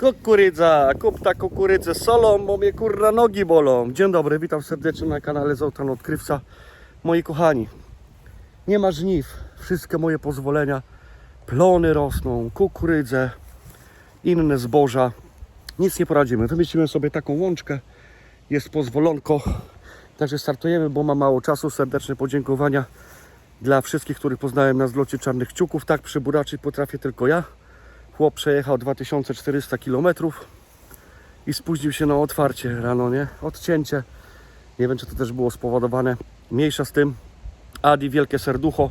Kukurydza, kup ta kukurydzę solą, bo mnie kurna nogi bolą. Dzień dobry, witam serdecznie na kanale Zoltan Odkrywca. Moi kochani, nie ma żniw, wszystkie moje pozwolenia, plony rosną, kukurydzę, inne zboża. Nic nie poradzimy, wymyśliłem sobie taką łączkę, jest pozwolonko, także startujemy, bo mam mało czasu. Serdeczne podziękowania dla wszystkich, których poznałem na zlocie czarnych kciuków. Tak przyburaczyć potrafię tylko ja. Chłop przejechał 2400 km i spóźnił się na otwarcie rano, nie? Odcięcie. Nie wiem, czy to też było spowodowane. Mniejsza z tym. Adi, wielkie serducho.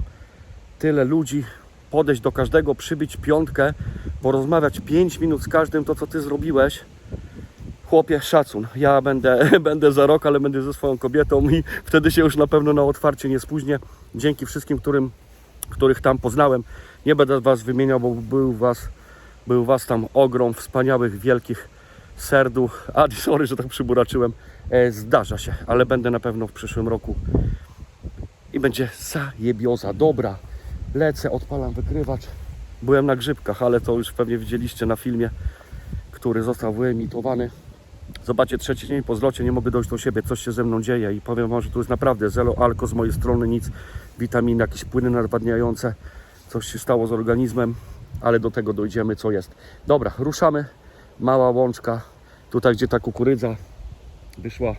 Tyle ludzi. Podejść do każdego, przybić piątkę, porozmawiać 5 minut z każdym to, co ty zrobiłeś. Chłopie, szacun. Ja będę, będę za rok, ale będę ze swoją kobietą i wtedy się już na pewno na otwarcie nie spóźnię. Dzięki wszystkim, którym, których tam poznałem. Nie będę was wymieniał, bo był was, był was tam ogrom wspaniałych, wielkich serduch. A, sorry, że tak przyburaczyłem. E, zdarza się, ale będę na pewno w przyszłym roku. I będzie zajebioza. Dobra, lecę, odpalam wykrywacz. Byłem na grzybkach, ale to już pewnie widzieliście na filmie, który został wyemitowany. Zobaczcie, trzeci dzień po zlocie, nie mogę dojść do siebie, coś się ze mną dzieje i powiem Wam, że tu jest naprawdę zero alko z mojej strony, nic, witaminy, jakieś płyny nawadniające, coś się stało z organizmem, ale do tego dojdziemy, co jest. Dobra, ruszamy, mała łączka, tutaj gdzie ta kukurydza wyszła,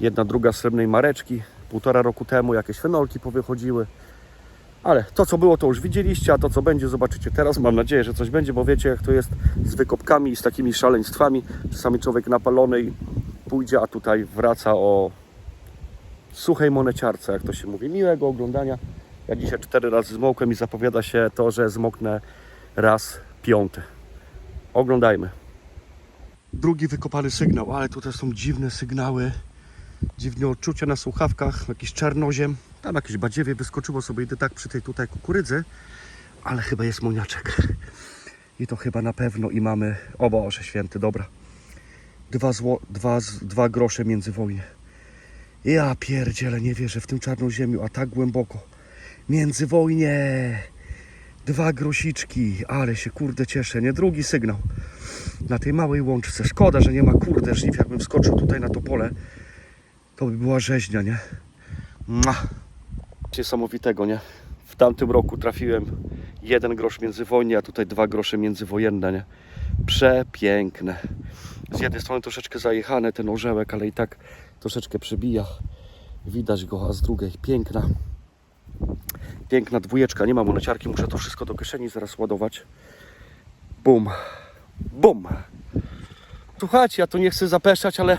jedna, druga srebrnej mareczki, półtora roku temu jakieś fenolki powychodziły, ale to co było to już widzieliście, a to co będzie zobaczycie teraz. Mam nadzieję, że coś będzie, bo wiecie jak to jest z wykopkami i z takimi szaleństwami. Czasami człowiek napalony i pójdzie, a tutaj wraca o suchej moneciarce, jak to się mówi. Miłego oglądania. Ja dzisiaj cztery razy zmokłem i zapowiada się to, że zmoknę raz piąty. Oglądajmy. Drugi wykopany sygnał, ale tutaj są dziwne sygnały dziwne odczucia na słuchawkach, jakiś czarnoziem. Tam jakieś badziewie wyskoczyło sobie, idę tak przy tej tutaj kukurydzy, ale chyba jest moniaczek. I to chyba na pewno i mamy, o Boże święty, dobra. Dwa, zło, dwa, dwa grosze międzywojnie. Ja pierdzielę, nie wierzę w tym czarnoziemiu, a tak głęboko. Międzywojnie. Dwa grosiczki, ale się kurde cieszę, nie? Drugi sygnał na tej małej łączce. Szkoda, że nie ma kurde żniw, jakbym wskoczył tutaj na to pole to by była rzeźnia, nie? Mua. Niesamowitego, nie? W tamtym roku trafiłem jeden grosz międzywojnie, a tutaj dwa grosze międzywojenne, nie? Przepiękne. Z jednej strony troszeczkę zajechane ten orzełek, ale i tak troszeczkę przebija. Widać go, a z drugiej piękna. Piękna dwójeczka. Nie mam moneciarki, muszę to wszystko do kieszeni zaraz ładować. Bum. Bum. Słuchajcie, ja tu nie chcę zapeszać, ale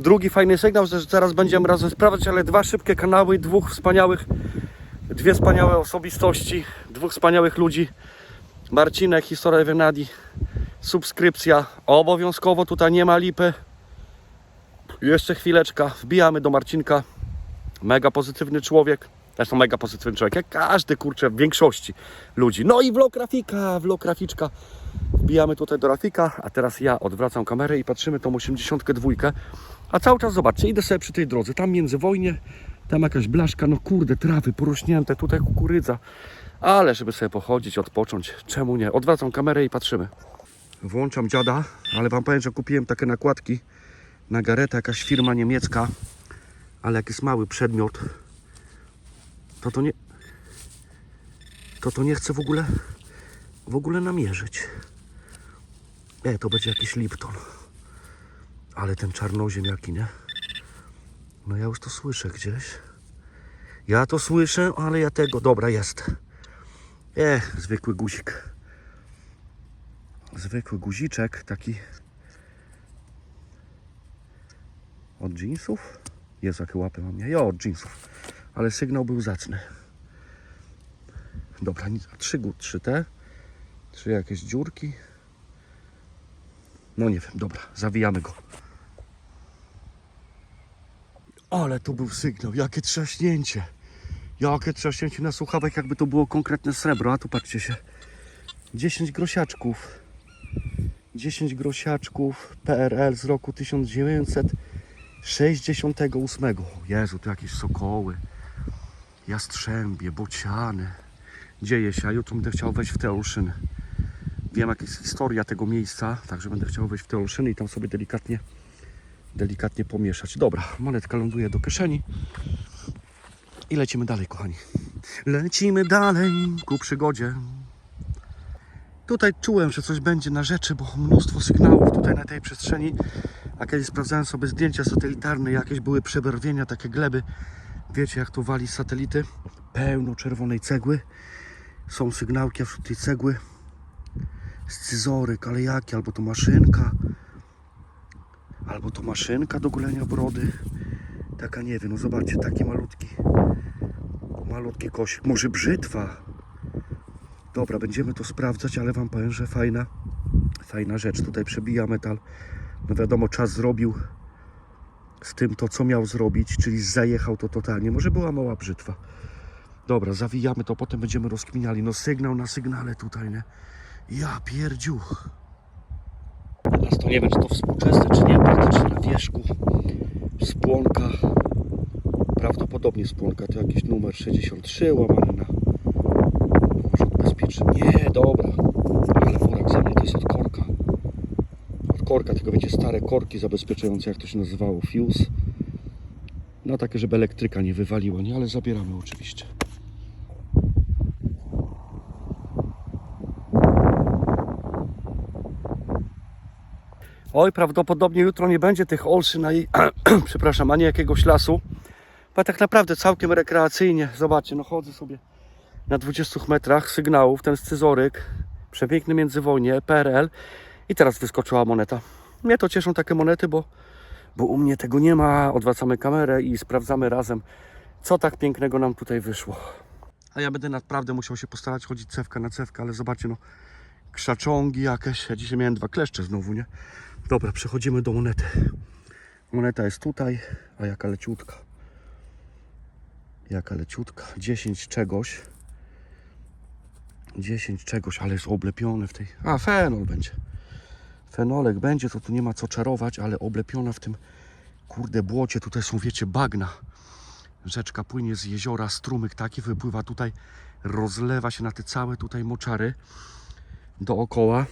Drugi fajny sygnał, że zaraz będziemy razem sprawdzać, ale dwa szybkie kanały, dwóch wspaniałych, dwie wspaniałe osobistości, dwóch wspaniałych ludzi. Marcinek, historia Wenadi, subskrypcja, obowiązkowo tutaj nie ma lipy. Jeszcze chwileczka, wbijamy do Marcinka. Mega pozytywny człowiek. Zresztą mega pozytywny człowiek, jak każdy kurczę w większości ludzi. No i vlog Rafika, vlog Raficzka. Wbijamy tutaj do Rafika, a teraz ja odwracam kamerę i patrzymy tą 82. A cały czas zobaczcie, idę sobie przy tej drodze, tam międzywojnie, tam jakaś blaszka, no kurde, trawy porośnięte, tutaj kukurydza. Ale żeby sobie pochodzić, odpocząć, czemu nie? Odwracam kamerę i patrzymy. Włączam dziada, ale wam powiem, że kupiłem takie nakładki na garetę, jakaś firma niemiecka, ale jak jest mały przedmiot, to to nie... To to nie chcę w ogóle, w ogóle namierzyć. Nie, to będzie jakiś Lipton. Ale ten czarnoziem jaki, nie? No ja już to słyszę gdzieś. Ja to słyszę, ale ja tego... Dobra, jest. E, zwykły guzik. Zwykły guziczek, taki... Od jeansów? Jezu, jakie łapy mam. Ja od jeansów. Ale sygnał był zacny. Dobra, nic. A trzy, trzy te. Trzy jakieś dziurki. No nie wiem, dobra, zawijamy go. Ale to był sygnał, jakie trzaśnięcie. Jakie trzaśnięcie na słuchawek, jakby to było konkretne srebro. A tu patrzcie się. 10 grosiaczków. 10 grosiaczków PRL z roku 1968. Jezu, tu jakieś sokoły. Jastrzębie, bociany. Dzieje się, a jutro będę chciał wejść w te olszyny. Wiem jaka jest historia tego miejsca, także będę chciał wejść w te olszyny i tam sobie delikatnie, delikatnie pomieszać. Dobra, monetka ląduje do kieszeni i lecimy dalej, kochani. Lecimy dalej ku przygodzie. Tutaj czułem, że coś będzie na rzeczy, bo mnóstwo sygnałów tutaj na tej przestrzeni. A kiedy sprawdzałem sobie zdjęcia satelitarne, jakieś były przebarwienia, takie gleby. Wiecie, jak to wali satelity? Pełno czerwonej cegły. Są sygnałki, a wśród tej cegły scyzoryk, ale jaki? Albo to maszynka, albo to maszynka do golenia brody. Taka nie wiem, no zobaczcie, taki malutki, malutki kosik. Może brzytwa? Dobra, będziemy to sprawdzać, ale Wam powiem, że fajna, fajna rzecz. Tutaj przebija metal. No wiadomo, czas zrobił z tym to, co miał zrobić, czyli zajechał to totalnie. Może była mała brzytwa. Dobra, zawijamy to, potem będziemy rozkminiali. No sygnał na sygnale tutaj, nie? Ja pierdziuch. Teraz to nie wiem, czy to współczesne, czy nie, praktycznie na wierzchu. Spłonka. Prawdopodobnie spłonka to jakiś numer 63 łamany na może odbezpieczny. Nie, dobra. Ale worek ze mnie to jest od korka. Tylko wiecie, stare korki zabezpieczające, jak to się nazywało, fuse. No takie, żeby elektryka nie wywaliła, nie? Ale zabieramy oczywiście. Oj, prawdopodobnie jutro nie będzie tych olszyn, ani, przepraszam, ani jakiegoś lasu. Bo tak naprawdę całkiem rekreacyjnie. Zobaczcie, no chodzę sobie na 20 metrach sygnałów, ten scyzoryk, przepiękny międzywojnie, PRL i teraz wyskoczyła moneta. Mnie to cieszą takie monety, bo, bo u mnie tego nie ma. Odwracamy kamerę i sprawdzamy razem, co tak pięknego nam tutaj wyszło. A ja będę naprawdę musiał się postarać chodzić cewka na cewkę, ale zobaczcie, no krzaczągi jakieś. Ja dzisiaj miałem dwa kleszcze znowu, nie? Dobra, przechodzimy do monety. Moneta jest tutaj, a jaka leciutka. Jaka leciutka. 10 czegoś. 10 czegoś, ale jest oblepione w tej... A, fenol będzie. Fenolek będzie, to tu nie ma co czarować, ale oblepiona w tym kurde błocie. Tutaj są, wiecie, bagna. Rzeczka płynie z jeziora, strumyk taki wypływa tutaj, rozlewa się na te całe tutaj moczary dookoła.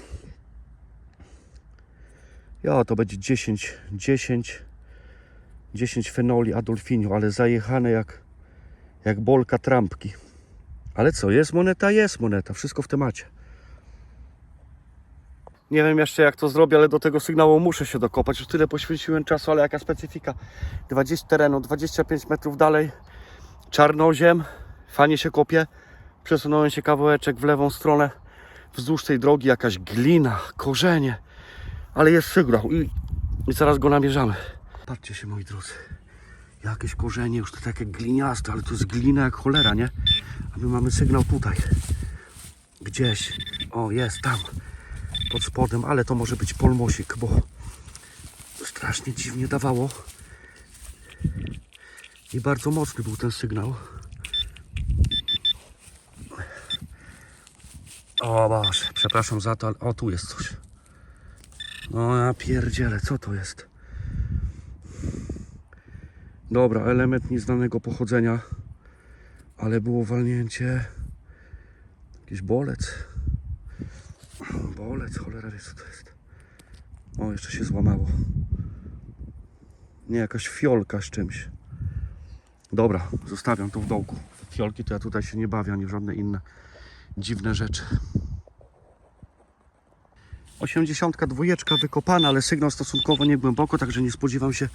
Ja, to będzie 10, 10, 10 fenoli Adolfinio, ale zajechane jak, jak bolka trampki. Ale co, jest moneta? Jest moneta, wszystko w temacie. Nie wiem jeszcze jak to zrobię, ale do tego sygnału muszę się dokopać. Już tyle poświęciłem czasu, ale jaka specyfika. 20 terenu, 25 metrów dalej, czarnoziem, fajnie się kopie. Przesunąłem się kawałeczek w lewą stronę, wzdłuż tej drogi jakaś glina, korzenie ale jest sygnał i, i zaraz go namierzamy. Patrzcie się moi drodzy, jakieś korzenie już to takie gliniaste, ale to jest glina jak cholera, nie? A my mamy sygnał tutaj, gdzieś, o jest tam, pod spodem, ale to może być polmosik, bo strasznie dziwnie dawało i bardzo mocny był ten sygnał. O Boże, przepraszam za to, ale o tu jest coś. No ja pierdzielę, co to jest? Dobra, element nieznanego pochodzenia, ale było walnięcie. Jakiś bolec. Bolec, cholera wie co to jest. O, jeszcze się złamało. Nie, jakaś fiolka z czymś. Dobra, zostawiam to w dołku. Fiolki to ja tutaj się nie bawię, ani w żadne inne dziwne rzeczy. 82 wykopana, ale sygnał stosunkowo niegłęboko, także nie spodziewam się,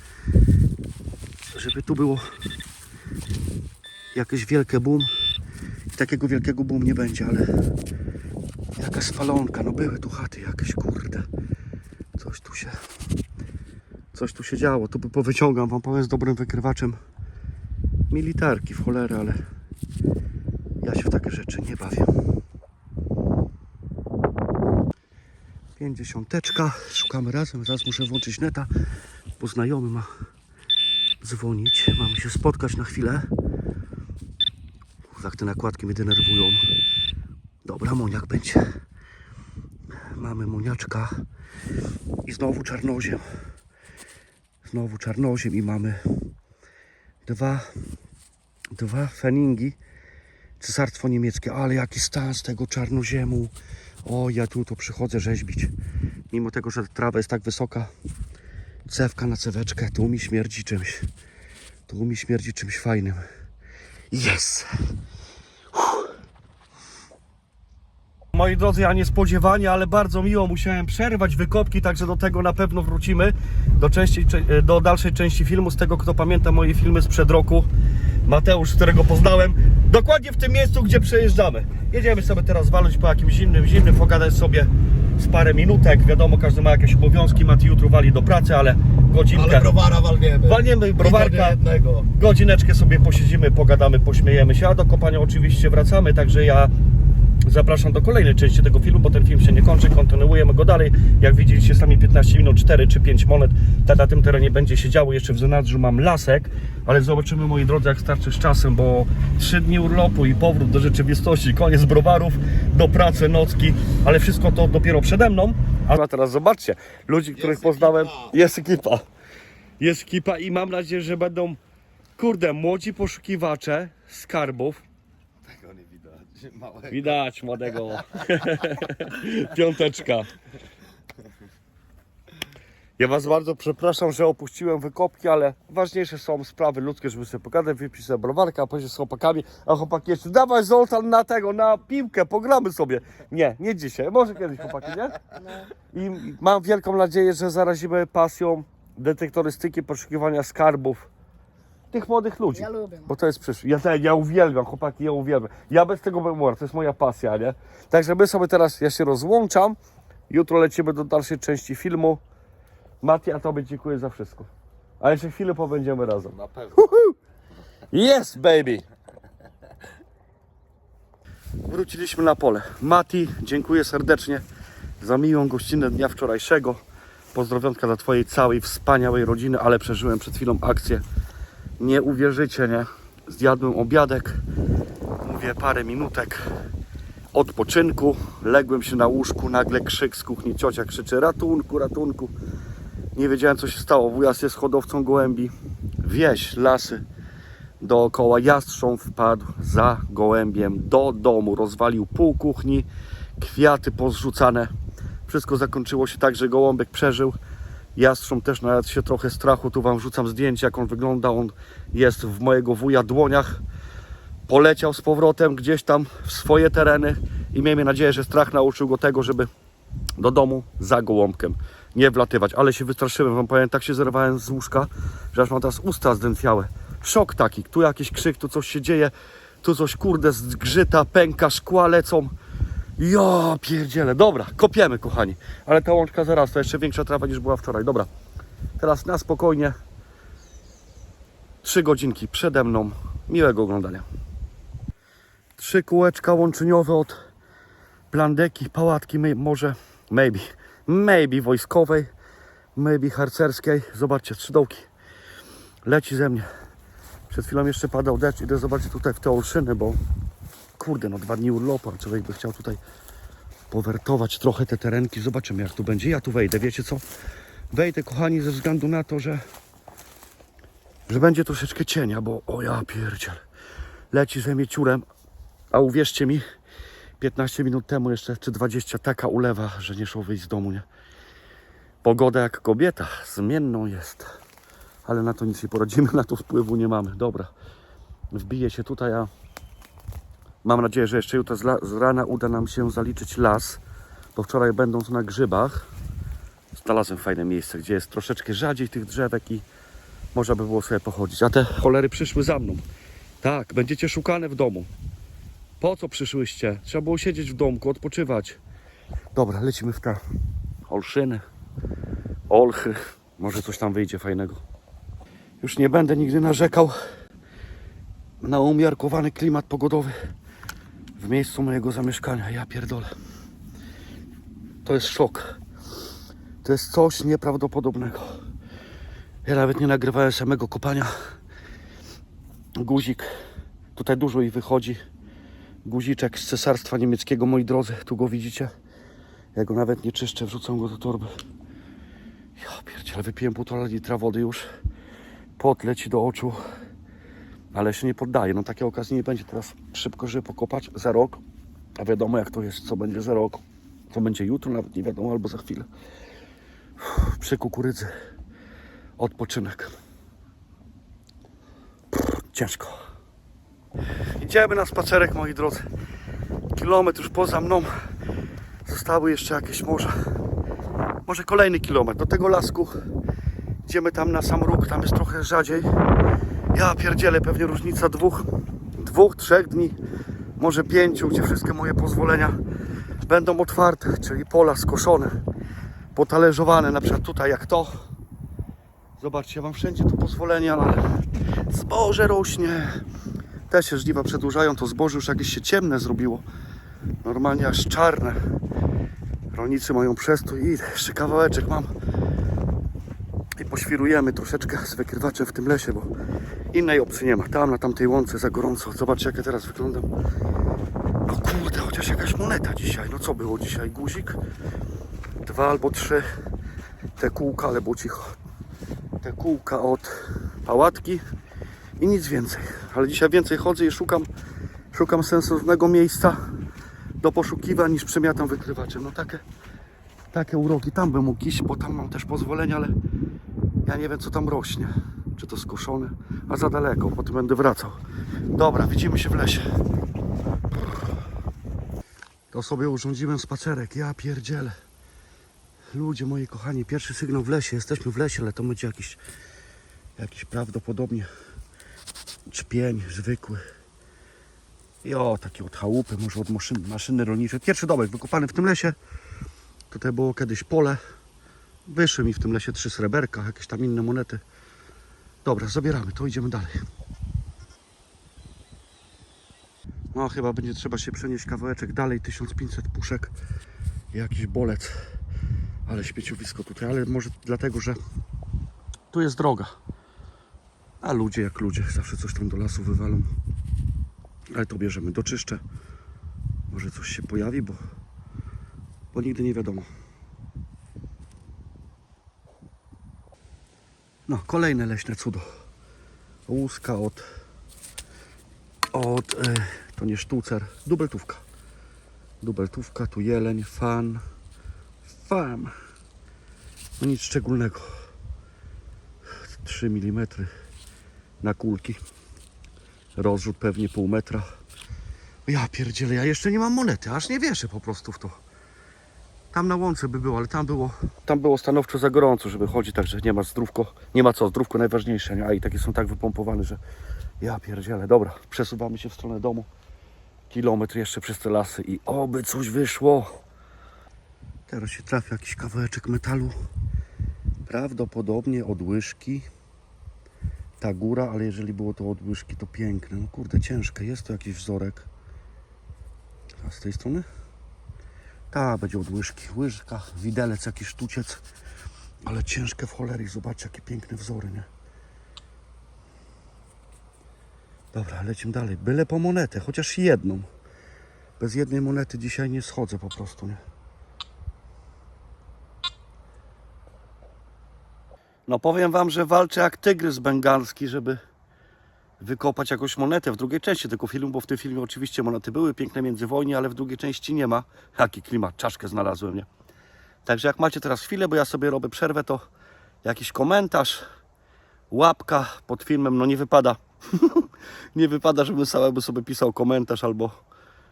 żeby tu było jakieś wielkie boom. I takiego wielkiego boom nie będzie, ale jaka spalonka, no były tu chaty jakieś, kurde. Coś tu się, coś tu się działo. Tu powyciągam wam, powiem z dobrym wykrywaczem militarki w cholerę, ale ja się w takie rzeczy nie bawię. Pięćdziesiąteczka. Szukamy razem. Zaraz muszę włączyć neta, bo znajomy ma dzwonić. Mamy się spotkać na chwilę. Tak te nakładki mnie denerwują. Dobra, moniak będzie. Mamy moniaczka. I znowu czarnoziem. Znowu czarnoziem i mamy dwa, dwa feningi. Cesarstwo niemieckie, ale jaki stan z tego czarnoziemu. O, ja tu to przychodzę rzeźbić. Mimo tego, że trawa jest tak wysoka. Cewka na ceweczkę. Tu mi śmierdzi czymś. Tu mi śmierdzi czymś fajnym. Jest! Moi drodzy, ja niespodziewanie, ale bardzo miło musiałem przerwać wykopki, także do tego na pewno wrócimy do, części, cze- do dalszej części filmu. Z tego, kto pamięta moje filmy sprzed roku, Mateusz, którego poznałem, dokładnie w tym miejscu, gdzie przejeżdżamy. Jedziemy sobie teraz walnąć po jakimś zimnym, zimnym, pogadać sobie z parę minutek. Wiadomo, każdy ma jakieś obowiązki, Mati jutro wali do pracy, ale godzinkę. Ale browara walniemy. Walniemy browarka. Godzineczkę sobie posiedzimy, pogadamy, pośmiejemy się, a do kopania oczywiście wracamy, także ja zapraszam do kolejnej części tego filmu, bo ten film się nie kończy, kontynuujemy go dalej. Jak widzieliście sami 15 minut, 4 czy 5 monet, tak na tym terenie będzie się działo. Jeszcze w zanadrzu mam lasek, ale zobaczymy moi drodzy jak starczy z czasem, bo 3 dni urlopu i powrót do rzeczywistości, koniec browarów, do pracy, nocki, ale wszystko to dopiero przede mną. A teraz zobaczcie, ludzi, których poznałem, ekipa. jest ekipa. Jest ekipa i mam nadzieję, że będą, kurde, młodzi poszukiwacze skarbów. Małego. Widać młodego. Piąteczka. Ja Was bardzo przepraszam, że opuściłem wykopki, ale ważniejsze są sprawy ludzkie, żeby sobie pogadać, wypić sobie browarka, a później z chłopakami, a chłopaki jeszcze dawaj Zoltan na tego, na piłkę, pogramy sobie. Nie, nie dzisiaj, może kiedyś chłopaki, nie? I mam wielką nadzieję, że zarazimy pasją detektorystyki, poszukiwania skarbów tych młodych ludzi. Ja lubię. Bo to jest przyszłość. Ja, te- ja uwielbiam, chłopaki, ja uwielbiam. Ja bez tego bym umarł, to jest moja pasja, nie? Także my sobie teraz, ja się rozłączam. Jutro lecimy do dalszej części filmu. Mati, a Tobie dziękuję za wszystko. A jeszcze chwilę pobędziemy razem. Na pewno. Yes, baby! Wróciliśmy na pole. Mati, dziękuję serdecznie za miłą gościnę dnia wczorajszego. Pozdrowionka dla Twojej całej wspaniałej rodziny, ale przeżyłem przed chwilą akcję. Nie uwierzycie, nie? Zjadłem obiadek, mówię parę minutek odpoczynku, ległem się na łóżku, nagle krzyk z kuchni, ciocia krzyczy ratunku, ratunku. Nie wiedziałem co się stało, wujas jest hodowcą gołębi, wieś, lasy, dookoła jastrząb wpadł za gołębiem do domu, rozwalił pół kuchni, kwiaty pozrzucane. Wszystko zakończyło się tak, że gołąbek przeżył. Jastrząb też nawet się trochę strachu, tu wam wrzucam zdjęcie jak on wygląda, on jest w mojego wuja dłoniach. Poleciał z powrotem gdzieś tam w swoje tereny i miejmy nadzieję, że strach nauczył go tego, żeby do domu za gołąbkiem nie wlatywać. Ale się wystraszyłem, wam powiem, tak się zerwałem z łóżka, że aż mam teraz usta zdętwiałe. Szok taki, tu jakiś krzyk, tu coś się dzieje, tu coś kurde zgrzyta, pęka, szkła lecą. Ja pierdzielę, dobra, kopiemy kochani. Ale ta łączka zaraz, to jeszcze większa trawa niż była wczoraj. Dobra, teraz na spokojnie. Trzy godzinki przede mną. Miłego oglądania. Trzy kółeczka łączeniowe od plandeki, pałatki, może, maybe, maybe wojskowej, maybe harcerskiej. Zobaczcie, trzy dołki. Leci ze mnie. Przed chwilą jeszcze padał deszcz. Idę zobaczyć tutaj w te olszyny, bo kurde, no dwa dni urlopu, a człowiek by chciał tutaj powertować trochę te terenki. Zobaczymy jak tu będzie. Ja tu wejdę, wiecie co? Wejdę, kochani, ze względu na to, że że będzie troszeczkę cienia, bo o ja pierdziel. Leci ze mnie ciurem, a uwierzcie mi, 15 minut temu jeszcze, czy 20, taka ulewa, że nie szło wyjść z domu, nie? Pogoda jak kobieta, zmienną jest. Ale na to nic nie poradzimy, na to wpływu nie mamy. Dobra, wbiję się tutaj, a mam nadzieję, że jeszcze jutro z, rana uda nam się zaliczyć las, bo wczoraj będąc na grzybach, znalazłem fajne miejsce, gdzie jest troszeczkę rzadziej tych drzewek i można by było sobie pochodzić. A te cholery przyszły za mną. Tak, będziecie szukane w domu. Po co przyszłyście? Trzeba było siedzieć w domku, odpoczywać. Dobra, lecimy w te olszyny, olchy. Może coś tam wyjdzie fajnego. Już nie będę nigdy narzekał na umiarkowany klimat pogodowy w miejscu mojego zamieszkania. Ja pierdolę. To jest szok. To jest coś nieprawdopodobnego. Ja nawet nie nagrywałem samego kopania. Guzik. Tutaj dużo ich wychodzi. Guziczek z cesarstwa niemieckiego, moi drodzy. Tu go widzicie. Ja go nawet nie czyszczę, wrzucam go do torby. Ja pierdziele, wypiłem półtora litra wody już. Pot leci do oczu. Ale się nie poddaje. No takiej okazji nie będzie teraz szybko, żeby pokopać za rok. A wiadomo jak to jest, co będzie za rok. Co będzie jutro, nawet nie wiadomo, albo za chwilę. Uff, Przy kukurydzy. Odpoczynek. Pff, Ciężko. Idziemy na spacerek, moi drodzy. Kilometr już poza mną. Zostały jeszcze jakieś może. Może kolejny kilometr. Do tego lasku. Idziemy tam na sam róg, tam jest trochę rzadziej. Ja pierdzielę, pewnie różnica dwóch, dwóch, trzech dni, może pięciu, gdzie wszystkie moje pozwolenia będą otwarte, czyli pola skoszone, potalerzowane, na przykład tutaj jak to. Zobaczcie, ja mam wszędzie to pozwolenia, ale zboże rośnie. Te się żniwa przedłużają, to zboże już jakieś się ciemne zrobiło. Normalnie aż czarne. Rolnicy mają przestój i jeszcze kawałeczek mam i poświrujemy troszeczkę z wykrywaczem w tym lesie, bo innej opcji nie ma. Tam na tamtej łące za gorąco. Zobaczcie jak ja teraz wyglądam. No kurde, chociaż jakaś moneta dzisiaj. No co było dzisiaj? Guzik? Dwa albo trzy. Te kółka, ale było cicho. Te kółka od pałatki i nic więcej. Ale dzisiaj więcej chodzę i szukam, szukam sensownego miejsca do poszukiwań niż przemiatam wykrywaczem. No takie, takie uroki. Tam bym mógł iść, bo tam mam też pozwolenie, ale ja nie wiem co tam rośnie. Czy to skoszone, a za daleko, potem będę wracał. Dobra, widzimy się w lesie. To sobie urządziłem spacerek, ja pierdzielę. Ludzie moi kochani, pierwszy sygnał w lesie, jesteśmy w lesie, ale to będzie jakiś, jakiś prawdopodobnie czpień zwykły. I o, takie od chałupy, może od maszyn, maszyny rolniczej. Pierwszy domek wykopany w tym lesie. Tutaj było kiedyś pole. Wyszły mi w tym lesie trzy sreberka, jakieś tam inne monety. Dobra, zabieramy, to idziemy dalej. No, chyba będzie trzeba się przenieść kawałeczek dalej, 1500 puszek jakiś bolec. Ale śmieciowisko tutaj, ale może dlatego, że tu jest droga. A ludzie jak ludzie, zawsze coś tam do lasu wywalą. Ale to bierzemy, doczyszczę. Może coś się pojawi, bo, bo nigdy nie wiadomo. No, kolejne leśne cudo. Łuska od, od e, to nie sztucer, dubeltówka. Dubeltówka, tu jeleń, fan, fan. No nic szczególnego. 3 mm na kulki. Rozrzut pewnie pół metra. Ja pierdzielę, ja jeszcze nie mam monety, aż nie wierzę po prostu w to. Tam na łące by było, ale tam było. Tam było stanowczo za gorąco, żeby chodzić, także nie ma zdrówko. Nie ma co, zdrówko najważniejsze, nie? A i takie są tak wypompowane, że ja pierdzielę. Dobra, przesuwamy się w stronę domu. Kilometr jeszcze przez te lasy i oby coś wyszło. Teraz się trafi jakiś kawałeczek metalu. Prawdopodobnie od łyżki. Ta góra, ale jeżeli było to od łyżki, to piękne. No kurde, ciężkie. Jest to jakiś wzorek. A z tej strony? Ta będzie od łyżki. Łyżka, widelec, jakiś sztuciec. Ale ciężkie w cholery. Zobaczcie, jakie piękne wzory, nie? Dobra, lecimy dalej. Byle po monetę, chociaż jedną. Bez jednej monety dzisiaj nie schodzę po prostu, nie? No powiem wam, że walczę jak tygrys bengalski, żeby wykopać jakąś monetę w drugiej części tego filmu, bo w tym filmie oczywiście monety były piękne międzywojnie, ale w drugiej części nie ma. Jaki klimat, czaszkę znalazłem, nie? Także jak macie teraz chwilę, bo ja sobie robię przerwę, to jakiś komentarz, łapka pod filmem, no nie wypada. nie wypada, żebym samemu sobie pisał komentarz albo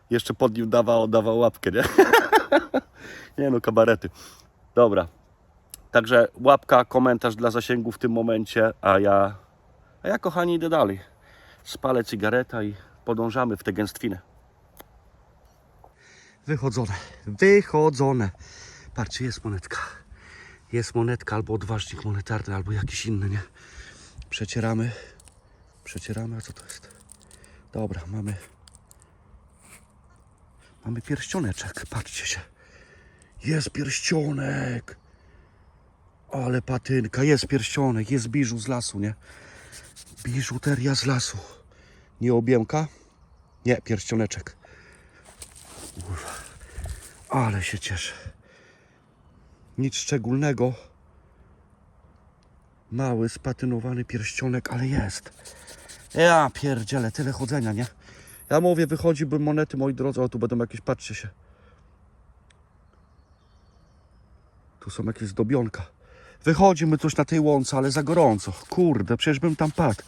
jeszcze pod nim dawał, dawał łapkę, nie? nie no, kabarety. Dobra. Także łapka, komentarz dla zasięgu w tym momencie, a ja, a ja kochani idę dalej. Spalę cygareta i podążamy w tę gęstwinę. Wychodzone, wychodzone. Patrzcie, jest monetka. Jest monetka albo odważnik monetarny, albo jakiś inny, nie? Przecieramy. Przecieramy, a co to jest? Dobra, mamy. Mamy pierścioneczek, patrzcie się. Jest pierścionek. Ale patynka, jest pierścionek, jest biżu z lasu, nie? Biżuteria z lasu. Nie obiemka? Nie, pierścioneczek. Kurwa. Ale się cieszę. Nic szczególnego. Mały, spatynowany pierścionek, ale jest. Ja pierdzielę, tyle chodzenia, nie? Ja mówię, wychodzi by monety, moi drodzy, o tu będą jakieś, patrzcie się. Tu są jakieś zdobionka. Wychodzimy coś na tej łące, ale za gorąco. Kurde, przecież bym tam padł.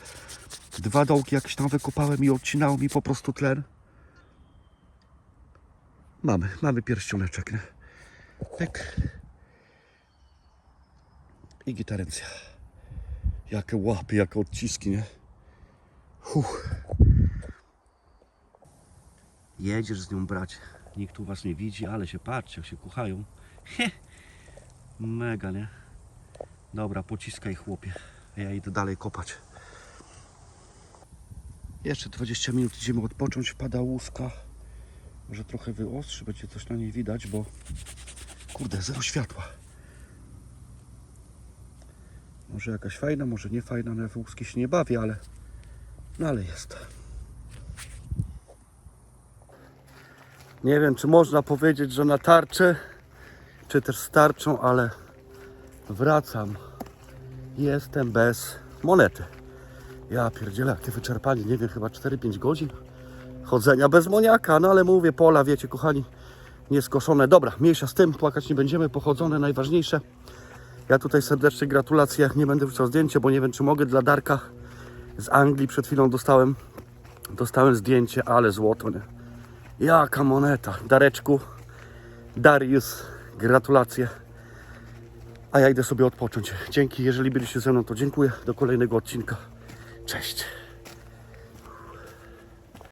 Dwa dołki jakieś tam wykopałem i odcinało mi po prostu tlen. Mamy, mamy pierścioneczek, nie? Pyk. I gitarencja. Jakie łapy, jakie odciski, nie? Huch. Jedziesz z nią brać. Nikt tu was nie widzi, ale się patrzy, jak się kuchają. He. Mega, nie? Dobra, pociskaj chłopie. Ja idę dalej kopać. Jeszcze 20 minut idziemy odpocząć. Pada łuska. Może trochę wyostrzy, będzie coś na niej widać, bo kurde, zero światła. Może jakaś fajna, może nie fajna. No ja w łuski się nie bawię, ale no ale jest. Nie wiem, czy można powiedzieć, że na tarczę, czy też starczą, ale wracam. Jestem bez monety. Ja pierdzielę, jakie wyczerpanie, nie wiem, chyba 4-5 godzin chodzenia bez moniaka, no ale mówię, pola, wiecie, kochani, nieskoszone. Dobra, mniejsza z tym, płakać nie będziemy, pochodzone, najważniejsze. Ja tutaj serdecznie gratulacje, nie będę wrzucał zdjęcie, bo nie wiem, czy mogę dla Darka z Anglii, przed chwilą dostałem, dostałem zdjęcie, ale złoto, nie? Jaka moneta, Dareczku, Darius, gratulacje. A ja idę sobie odpocząć. Dzięki, jeżeli byliście ze mną, to dziękuję. Do kolejnego odcinka. Cześć.